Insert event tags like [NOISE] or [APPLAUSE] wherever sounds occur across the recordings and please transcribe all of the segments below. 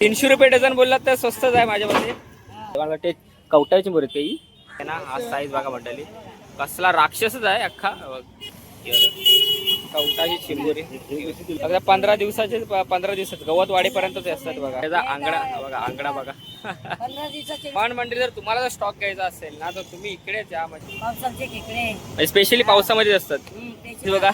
तीनशे रुपये डझन बोललात तर स्वस्तच आहे माझ्यामध्ये. मला वाटते कवटाची मुरत काही आहे ना हा साईज बघा मंडळी. कसला राक्षसच आहे अख्खा. कवटाची चिंबोरी बघा पंधरा दिवसाचे पंधरा दिवसात गवत वाढीपर्यंतच असतात बघा. त्याचा आंगडा बघा आंगडा बघा. पण म्हणजे जर तुम्हाला जर स्टॉक घ्यायचा असेल ना तर तुम्ही इकडेच या म्हणजे. स्पेशली पावसामध्ये असतात. बघा.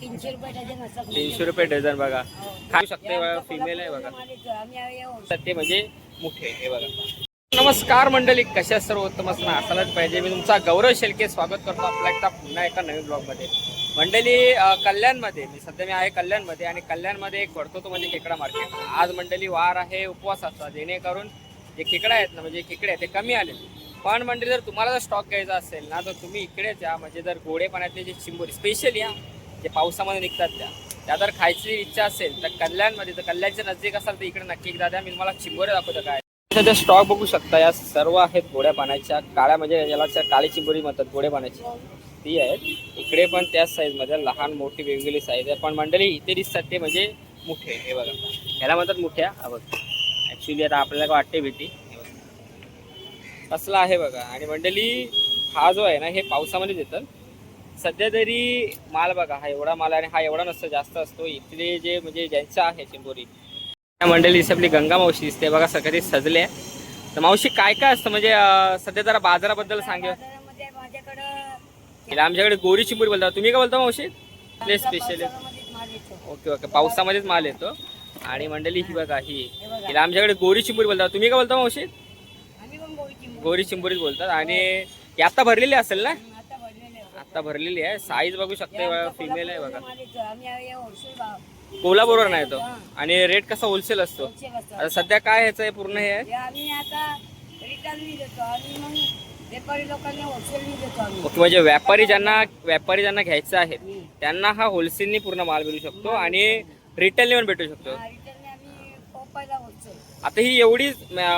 तीनशे रुपये डझन असतात तीनशे रुपये डझन बघा. हो. खाऊ शकते फिमेल आहे बघा. कोल्हापूरच्या मालिक, आम्ही आहे या वर्षी. तर ते म्हणजे मुठे हे बघा. नमस्कार मंडळी कशा सर्व? उत्तम असणं असायलाच पाहिजे. मी तुमचा गौरव शेलके स्वागत करतो आपल्या एकदा पुन्हा एका नवीन ब्लॉगमध्ये मंडळी कल्याणमध्ये मी सध्या मी आहे कल्याणमध्ये आणि कल्याणमध्ये एक पडतो तो म्हणजे खेकडा मार्केट आज मंडळी वार आहे उपवास असतात जेणेकरून जे खेकडा आहेत ना म्हणजे खेकडे आहेत ते कमी आले पण मंडळी जर तुम्हाला जर स्टॉक घ्यायचा असेल ना तर तुम्ही इकडेच या म्हणजे जर गोडे पाण्यातले जे चिंबोरी स्पेशल या जे पावसामध्ये निघतात त्या त्या जर खायची इच्छा असेल तर कल्याणमध्ये तर कल्याणच्या नजदीक असाल तर इकडे नक्की एकदा द्या. मी तुम्हाला चिंबोरे दाखवतो काय. सध्या स्टॉक बघू शकता या सर्व आहेत गोड्या पाण्याच्या काळ्या म्हणजे याला त्या काळी चिंबोरी म्हणतात गोड्या पाण्याची. ती आहेत. इकडे पण त्याच साईजमध्ये लहान मोठी वेगवेगळी साईज आहे. पण मंडळी इथे दिसतात ते म्हणजे मुठे हे बघा. ह्याला म्हणतात मुठ्या. हा बघ. ॲक्च्युली आता आपल्याला काय वाटते भीती? असला आहे बघा. आणि मंडळी हा जो आहे ना हे पावसामध्ये देतात. सध्या तरी माल बघा हा एवढा माल आहे आणि हा एवढा नसतो जास्त असतो. इथले जे म्हणजे ज्यांचा आहे चिंबोरी मंडळी आपली गंगा मावशी दिसते. बघा सगळे सजले. तर मावशी काय काय असतं? म्हणजे सध्या जरा बाजाराबद्दल सांगा. बाजारामध्ये माझ्याकडं हिला आमच्याकडे गोरी चिंबोरी बोलता तुम्ही काय बोलता मावशी? ते स्पेशल. Okay okay. पावसामध्येच माल येतो. आणि मंडळी ही बघा ही. हिला आमच्याकडे गोरी चिंबोरी बोलता तुम्ही काय बोलता मावशी. गोरी चिंबोरीच बोलतात. आणि ही आता भरलेली असेल ना? हम्म, आता भरलेले आहे. साईज बघू शकते फिमेल आहे बघा. भाव कोल्हापूरवर नाही तो. आणि रेट कसा होलसेल असतो. आता सध्या काय ह्याचं आहे पूर्ण हे आहे? आम्ही आता रिटर्न देतो आणि मग व्यापारी लोकांना होलसेल देतो आम्ही. ओके म्हणजे व्यापारी ज्यांना व्यापारी ज्यांना घ्यायचं आहे. त्यांना हा होलसेलनी पूर्ण माल मिळू शकतो आणि रिटेलने पण भेटू शकतो. हा, रिटर्नने आम्ही पोपायला होलसेल आता ही एवढी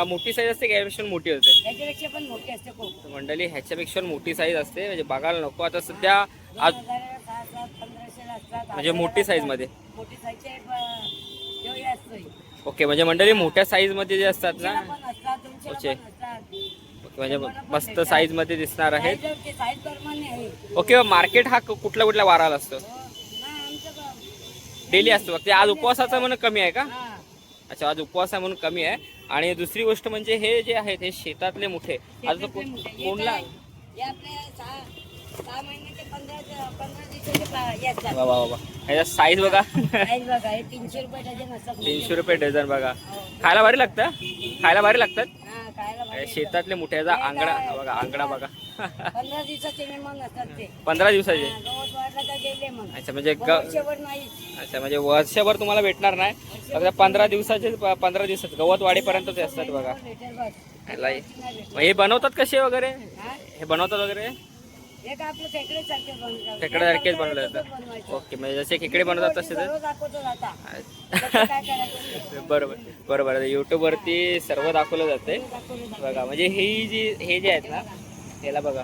मोठी साईज असते की? यापेक्षा मोठी होते. याच्यापेक्षा पण मोठे असते मंडळी ह्याच्यापेक्षा मोठी साईज असते. म्हणजे बघायला नको. आता सध्या आज दोन हजार, सहा, सात, पंधराशेला असतात. म्हणजे मोठी size. मध्ये. मोठी साईजचे ओके म्हणजे मंडळी मोठ्या साईजमध्ये जे असतात ना दोनशेला पण असतात दोनशेला ओके. पण असतात ओके, म्हणजे मस्त साईजमध्ये दिसणार आहेत साईज ते साईज प्रमाणे आहे ओके मार्केट हा कु- कुठल्या कुठल्या वाराला असतो हो. नाही, आमचं ब- डेली असतो फक्त आज उपवासाचा म्हणून कमी आहे का हा. अच्छा आज उपवास आहे म्हणून कमी आहे आणि दुसरी गोष्ट म्हणजे हे जे आहेत हे शेतातले मोठे आता तो शेतातले मोठे. हे कोणला काय? हे आपले सहा वा वा वा ह्याचा साईज बघा. [LAUGHS] तीनशे रुपये डझन बघा. हो. खायला भारी लागतं? खायला भारी लागतात? खायला भारी शेतातले मोठे ह्याचा आंगडा. बघा आंगडा बघा. [LAUGHS] पंधरा दिवसाचे अच्छा म्हणजे अच्छा म्हणजे वर्षभर तुम्हाला भेटणार नाही. फक्त पंधरा दिवसाचे पंधरा दिवसात. गवत वाढीपर्यंतच असतात बघा. हे- बनवतात कसे वगैरे? हे बनवतात वगैरे? आपलं खेकडे सारखे बनवतात खेकड्यासारखेच बनवले बनवायचं. ओके म्हणजे जसे खेकडे बनवतात तसे सर्व दाखवतो आता कसं काय करायचं? [LAUGHS] बरोबर बरोबर. युट्यूबवरती सर्व दाखवलं जाते दाखवलं जातं. बघा म्हणजे ही जी हे जे आहेत ना त्याला बघा.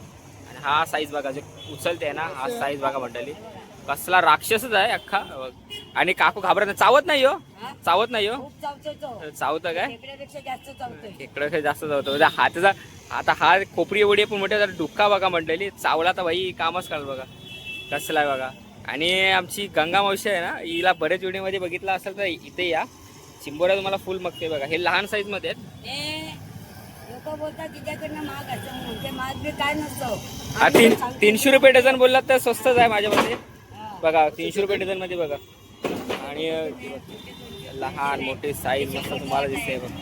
आणि हा साईज बघा जे उचलते ना हा साईज बघा मंडळी. कसला राक्षसच आहे अख्खा. आणि काकू घाबरत नाही. चावत नाही हो? चावत नाही हो. चावतं काय? इकडं जास्त चावतं म्हणजे हाताचा आता हा खोपरी एवढी पण मोठ्या जरा डुक्का बघा मंडळी चावला तर बाई कामच काढ बघा. कसला आहे बघा. आणि आमची गंगा मावशी आहे ना हिला बरेच व्हिडिओमध्ये बघितलं असेल तर इथे या. चिंबोऱ्या तुम्हाला फुल मगते बघा. हे लहान साईजमध्ये. तीनशे रुपये डझन बोललात तर स्वस्तच आहे माझ्यामध्ये. हा. बघा तीनशे रुपये डझनमध्ये बघा. आणि लहान मोठे साईज मस्त तुम्हाला दिसते बघा.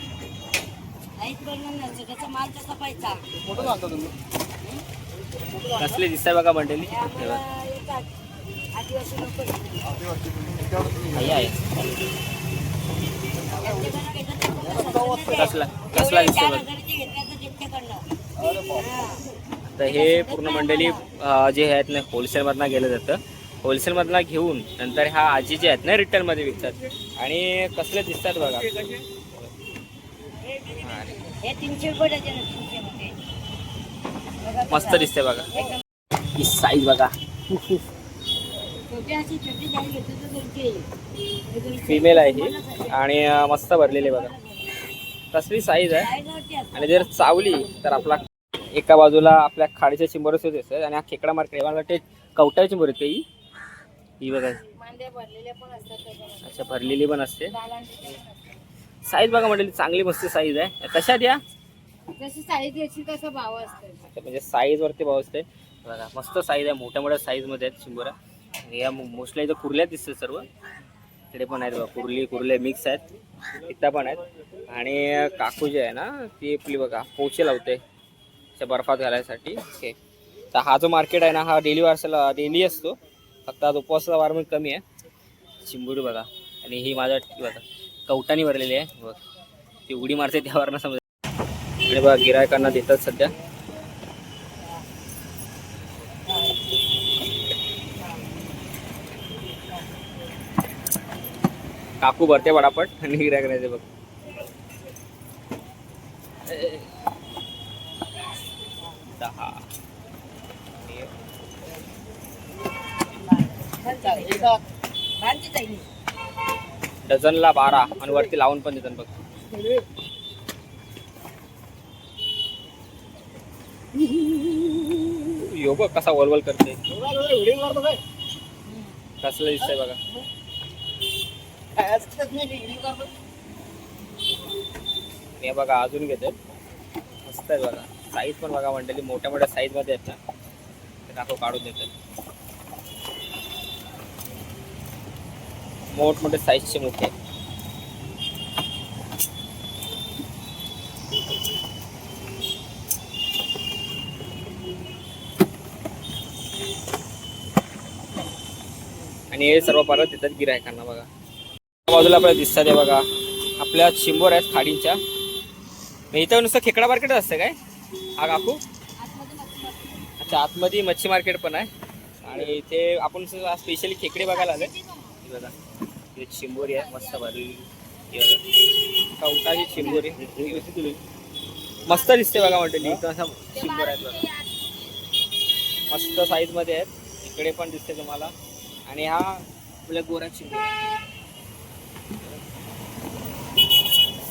कसले दिसताय बघा मंडळी कसला कसला दिसतो बघ. तर हे पूर्ण मंडळी जे आहेत ना होलसेलमधनं गेलं जातं. होलसेलमधनं घेऊन नंतर ह्या आजी जे आहेत ना रिटेलमध्ये विकतात. आणि कसले दिसतात बघा. हे मस्त. दिसते बघा. ही साईज बघा. फिमेल आहे ही. आणि मस्त भरलेली बघा. कसली साईज आहे. आणि जर चावली तर आपला एका बाजूला आपल्या खाडीच्या चिंबरच होत आणि हा खेकडा मार्केट मला वाटते कवटाची चिंबर होते ही. ही बघा. अच्छा भरलेली पण असते. साईज बघा म्हटली चांगली मस्त साईज आहे. कशात या? जशी साईज घ्यायची तसा भाव असतो अच्छा, म्हणजे साईज वरती भाव असते बघा मस्त साईज आहे मोठ्या मोठ्या साईजमध्ये आहेत आणि या मोस्टली इथं कुर्ल्या दिसतात सर्व. इकडे पण आहेत बघा कुर्ली कुर्ले मिक्स आहेत. इथं पण आहेत. आणि काकू जे आहे ना ती आपली बघा पोचे लावते. बर्फात घालायसाठी. ओके तर हा जो मार्केट आहे ना हा डेली वारसाला डेली असतो. फक्त आज उपवासाचा वार म्हणजे कमी आहे. चिंबोरी बघा. आणि ही माझ्या बघा. कवटानी भरलेली आहे. बघ. ती उडी मारते त्या ना समजा. आणि बघा गिरायकांना देतात सध्या. काकू भरते पटापट आणि गिरायक राहते बघ. दहा. डझनला बारा आणि वरती लावून पण देतात बघ. यो बघ कसा वलवल करते कसलं दिसतंय बघा. हे बघा अजून घेते मस्त आहे बघा. साईज पण बघा मंडळी मोठ्या मोठ्या साईजमध्ये आहेत ना. ते काढून देतात मोठमोठे साईजचे मोठे. आणि हे सर्व परत येतात गिरायकांना बघा. बाजूला आपल्याला दिसतात आहे बघा. आपल्या चिंबोर आहेत खाडींच्या. इथं नुसतं खेकडा मार्केट असतं काय? हा काकू? अच्छा आतमध्ये मच्छी मार्केट पण आहे. आणि इथे आपण स्पेशली खेकडे बघायला आले हे बघा. हे चिंबोरी आहे मस्त भारी. हे चिंबोरी मस्त दिसते बघा म्हटली इथं असा चिंबोर आहेत बघा. मस्त साईजमध्ये आहेत. इकडे पण दिसते तुम्हाला. आणि हा आपल्या गोरा चिंबोर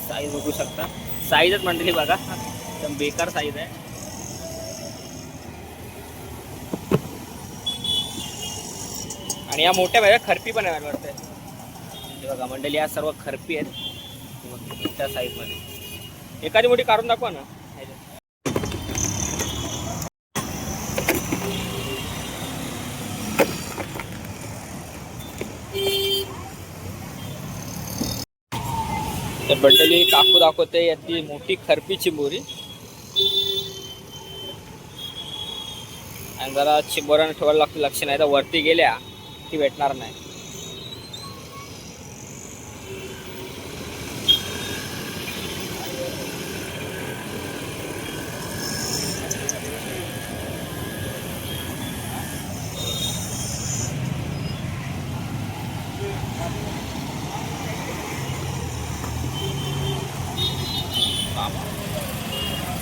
साईज बघू शकता. साईजच म्हणलेली बघा. एकदम बेकार साईज आहे. आणि या मोठ्या बघा खरपी पण आहे मला वाटतं हे बघा मंडळी या सर्व खरपी आहेत. त्या साईजमध्ये एखादी मोठी काढून दाखवा ना. तर बंडली काकू दाखवते यातली मोठी खरपी चिंबोरी. आणि जरा चिंबोऱ्यानं ठेवायला लागतं लक्ष नाही तर वरती गेल्या. ती भेटणार नाही.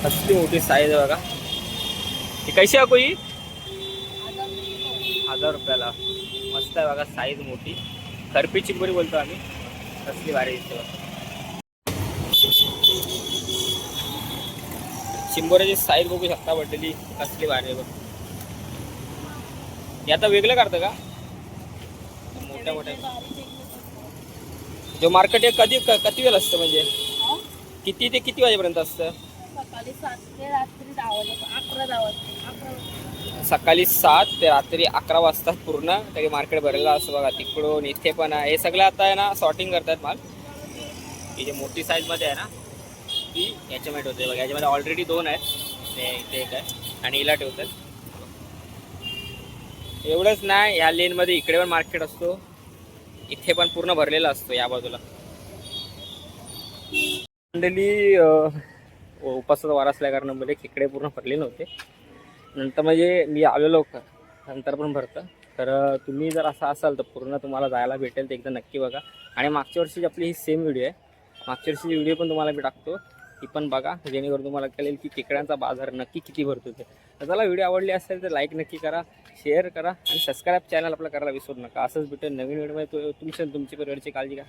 असली मोठी साईज बघा. ही कशी आहे कोई? हजार रुपयाला. आहे बघा साईज मोठी. खरपी चिंबोरी बोलतो आम्ही. कसली भारी दिसते बघा. चिंबोऱ्याची साईज बघू शकता वाटलेली कसली भारी आहे बघ. हे आता वेगळं काढतं का? मोठ्या मोठ्या. जो मार्केट आहे कधी किती वेळ असतं म्हणजे? किती ते किती वाजेपर्यंत असतं? सकाळी सात ते रात्री दहा वाजे अकरा दहा वाजता अकरा सकाळी सात ते रात्री अकरा वाजता पूर्ण तरी मार्केट भरलेलं असं बघा तिकडून इथे पण आहे. हे सगळं आता आहे ना सॉर्टिंग करतात माल. ही जे मोठी साईजमध्ये आहे ना ती याच्यामध्ये होते बघा याच्यामध्ये ऑलरेडी दोन आहेत. ते इथे एक आहे आणि हिला ठेवतात. एवढंच नाही ह्या लेनमध्ये इकडे पण मार्केट असतो. इथे पण पूर्ण भरलेला असतो या बाजूला. मंडली उपासाचा वार असल्या इकडे खेकडे पूर्ण भरले नव्हते. नंतर म्हणजे मी आलेलो लवकर. नंतर पण भरतं. तर तुम्ही जर असं असाल तर पूर्ण तुम्हाला जायला भेटेल ते एकदा नक्की बघा. आणि मागच्या वर्षीची आपली ही सेम व्हिडिओ आहे. मागच्या वर्षीची व्हिडिओ पण तुम्हाला मी टाकतो. ती पण बघा. जेणेकरून तुम्हाला कळेल की खेकड्यांचा बाजार नक्की किती भरतो ते. तर चला व्हिडिओ आवडली असेल तर लाईक नक्की करा शेअर करा आणि सबस्क्राईब चॅनल आपलं करायला विसरू नका. असंच भेटेल नवीन व्हिडिओमध्ये तुमच्या तुमची परिवारची काळजी घ्या.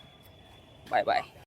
Bye bye